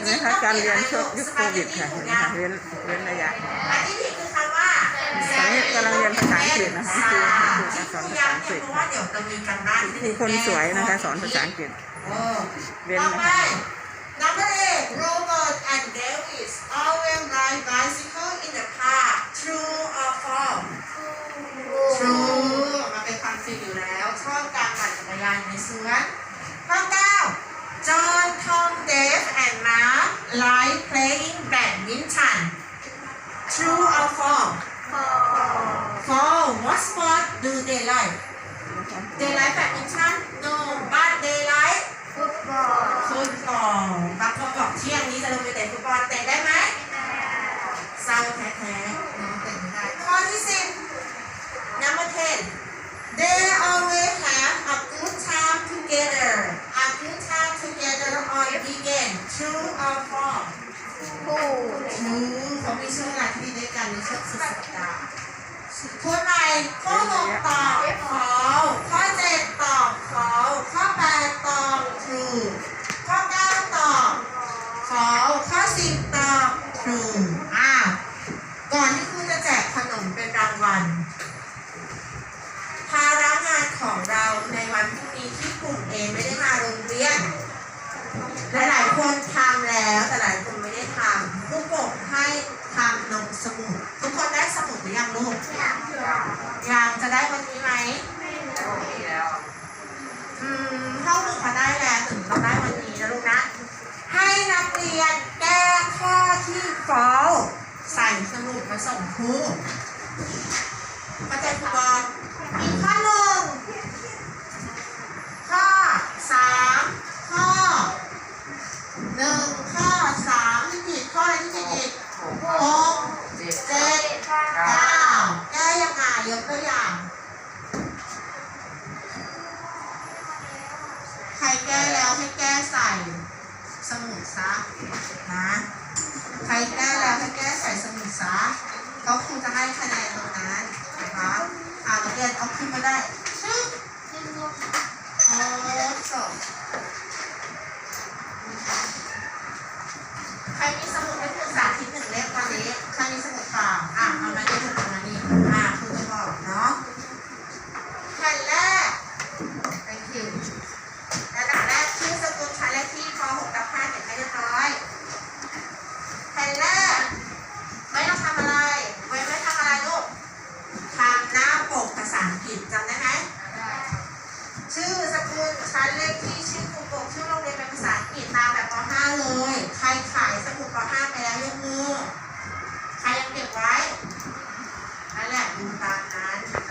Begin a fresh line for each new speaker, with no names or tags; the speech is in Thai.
เห็นไหมคะการเรียนช่วงยุคโควิดค่ะเห็นไหมคะเว้นเว้นระยะ
อันที่ผิดคือคำว่า
ตอนนี้กำลังเรียนภาษาอังกฤษนะคะครูครูสอนภาษาอังกฤษ
เพราะว่าเดี๋ยวจะมีการบ้าน
ครูคนสวยนะคะสอนภาษาอังกฤษ
เออ
เว้น
ต่อ
นะ
ไป
คะ
number eight Robert and Davis always ride bicycle in the park true or false true มาเป็นความจริงอยู่แล้ว ชอบการปั่นจักรยานในสวนข้อเก้า playing badminton true or false false what sport do they like they like badminton no but they like ฟุตบอลบางคนบอกเที่ยงนี้จะลงไปเตะฟุตบอลเตะได้ไหมเศร้าแท้ๆน้องเตะไม่ได้ ข้อที่สิบ number ten they always have a good time together a good time together on weekend true or false true เขามีช่วงเวลาที่ดีด้วยกันในช่วงสุดสัปดาห์ข้อไหนข้อหกตอบ มุดหรือยังลูกจะได้วันนี้ไหมอืมห้องหนึ่งพอได้แล้วถึงต้องได้วันนี้นะลูกนะ ให้นักเรียนแก้ข้อที่ฟอลใส่สมุดมาส่งครูเข้าใจครูบอลอีกข้อหนึ่งข้อสามข้อหนึ่งข้อสามที่ผิดข้ออะไรที่ผิดอีกหกเจ็ดเก้าแก้ยังไงยกตัวอย่าง ใครแก้ แก้ใส่สมุดซะนะใครแก้แล้วให้แก้ใส่สมุดซะเขาครูจะให้คะแนนตรงนั้นนะคะอ่านักเรียนเอาขึ้นมาได้ ขึ้ชั้นเลขที่ชื่อครูปกชื่อโรงเรียนเป็นภาษาอังกฤษตามแบบป .5 เลย ใครขายสมุดป .5